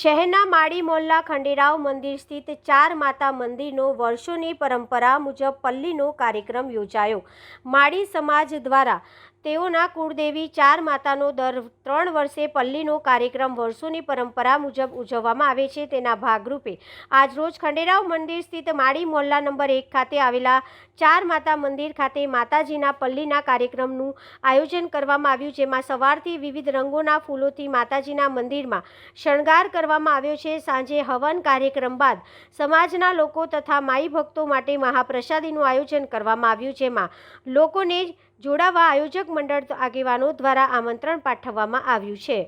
શહેરના માળી મોલ્લા ખંડેરાવ મંદિર સ્થિત ચાર માતા મંદિરનો વર્ષોની પરંપરા મુજબ પલ્લીનો કાર્યક્રમ યોજાયો. માળી સમાજ દ્વારા તેઓના કુળદેવી ચાર માતાનો દર ત્રણ વર્ષે પલ્લીનો કાર્યક્રમ વર્ષોની પરંપરા મુજબ ઉજવવામાં આવે છે તેના ભાગરૂપે. આજરોજ ખંડેરાવ મંદિર સ્થિત માળી મોલ્લા નંબર એક ખાતે આવેલા ચાર માતા મંદિર ખાતે માતાજીના પલ્લીના કાર્યક્રમનું આયોજન કરવામાં આવ્યું, જેમાં સવારથી વિવિધ રંગોના ફૂલોથી માતાજીના મંદિરમાં શણગાર કરવામાં આવ્યો છે. સાંજે હવન કાર્યક્રમ બાદ સમાજના લોકો તથા માઈ ભક્તો માટે મહાપ્રસાદીનું આયોજન કરવામાં આવ્યું, જેમાં લોકોને જોડાવા આયોજક મંડળ આગેવાનો દ્વારા આમંત્રણ પાઠવવામાં આવ્યું છે.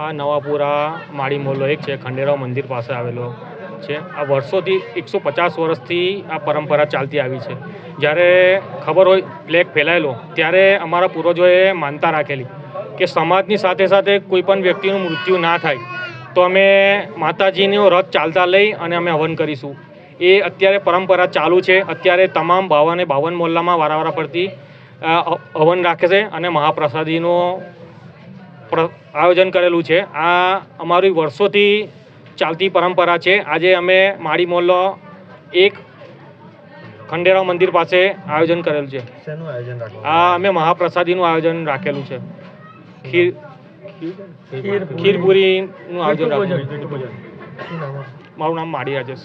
આ નવાપુરા માળી મોહલ્લો એક છે, ખંડેરાવ મંદિર પાસે આવેલો છે. આ વર્ષોથી એકસો પચાસ વર્ષથી આ પરંપરા ચાલતી આવી છે. જ્યારે ખબર હોય પ્લેગ ફેલાયેલો, ત્યારે અમારા પૂર્વજોએ માનતા રાખેલી કે સમાજની સાથે સાથે કોઈ પણ વ્યક્તિનું મૃત્યુ ના થાય, તો અમે માતાજીનો રથ ચાલતા લઈ અને અમે હવન કરીશું. એ અત્યારે પરંપરા ચાલુ છે. અત્યારે તમામ બાવન બાવન મોલ્લામાં વારાવારા પરથી હવન રાખે છે અને મહાપ્રસાદીનો આયોજન કરેલું છે. આ અમારી વર્ષોથી ચાલતી પરંપરા છે. આજે અમે માળી મોહલ્લો એક ખંડેરાવ મંદિર પાસે આયોજન કરેલું છે. આ અમે મહાપ્રસાદીનું આયોજન રાખેલું છે. ખીર? ખીરપુરીનું આયોજન રાખેલું મારું નામ માળી રાજેશ.